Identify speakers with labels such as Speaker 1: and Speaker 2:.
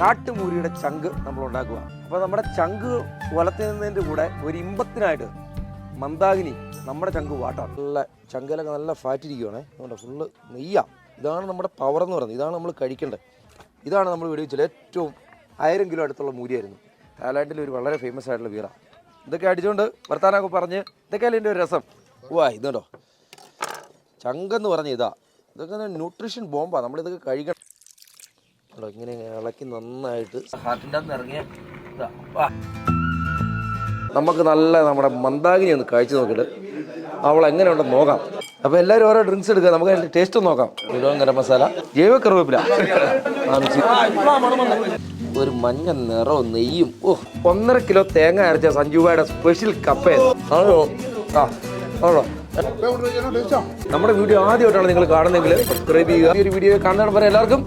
Speaker 1: കാട്ടുമൂരിയുടെ ചങ്ക് നമ്മൾ ഉണ്ടാക്കുക അപ്പൊ നമ്മുടെ ചങ്ക് വലത്തുന്നതിന്റെ കൂടെ ഒരു ഇമ്പത്തിനായിട്ട് മന്ദാകിനി നമ്മുടെ ചങ്ക് വാട്ടാണ് നല്ല ചങ്കയിലൊക്കെ നല്ല ഫാറ്റ് ഇരിക്കുവാണേ അതുകൊണ്ട് ഫുള്ള് നെയ്യാ. ഇതാണ് നമ്മുടെ പവർ എന്ന് പറയുന്നത്. ഇതാണ് നമ്മൾ കഴിക്കേണ്ടത്. ഇതാണ് നമ്മൾ വെടിവെച്ചാൽ ഏറ്റവും ആയിരം കിലോ അടുത്തുള്ള മൂരിയായിരുന്നു. തായ്ലാൻഡിൽ ഒരു വളരെ ഫേമസ് ആയിട്ടുള്ള വീറ ഇതൊക്കെ അടിച്ചുകൊണ്ട് വർത്താനൊക്കെ പറഞ്ഞ് ഇതൊക്കെയല്ലേ എന്റെ ഒരു രസം? വാ ഇതുണ്ടോ? ചങ്കെന്ന് പറഞ്ഞ ഇതാ. ഇതൊക്കെ ന്യൂട്രീഷൻ ബോംബാണ് നമ്മളിതൊക്കെ കഴിക്കണം. ഇങ്ങനെ ഇളക്കി നന്നായിട്ട് ഹാർട്ടിന്റെ അകത്ത് ഇറങ്ങിയ ഇതാ, വാ. നമുക്ക് നല്ല നമ്മുടെ മന്ദാകിനി ഒന്ന് കഴിച്ചു നോക്കിയിട്ട് അവൾ എങ്ങനെയുണ്ടെന്ന് നോക്കാം. അപ്പോൾ എല്ലാവരും ഓരോ ഡ്രിങ്ക്സ് എടുക്കുക. നമുക്ക് അതിന്റെ ടേസ്റ്റ് ഒന്ന് നോക്കാം. ഇടുവം ഗരം മസാല ജൈവ കറിവേപ്പില. ഒരു മഞ്ഞ നിറവും നെയ്യും. ഓ ഒന്നര കിലോ തേങ്ങ അരച്ച സഞ്ജുബായുടെ സ്പെഷ്യൽ കപ്പേ ആണോ? ആ ആണോ? നമ്മുടെ വീഡിയോ ആദ്യമായിട്ടാണ് നിങ്ങൾ കാണുന്നെങ്കിൽ സബ്സ്ക്രൈബ് ചെയ്യുക. ഈ ഒരു വീഡിയോ കാണുന്നതാണ് പറയാം എല്ലാവർക്കും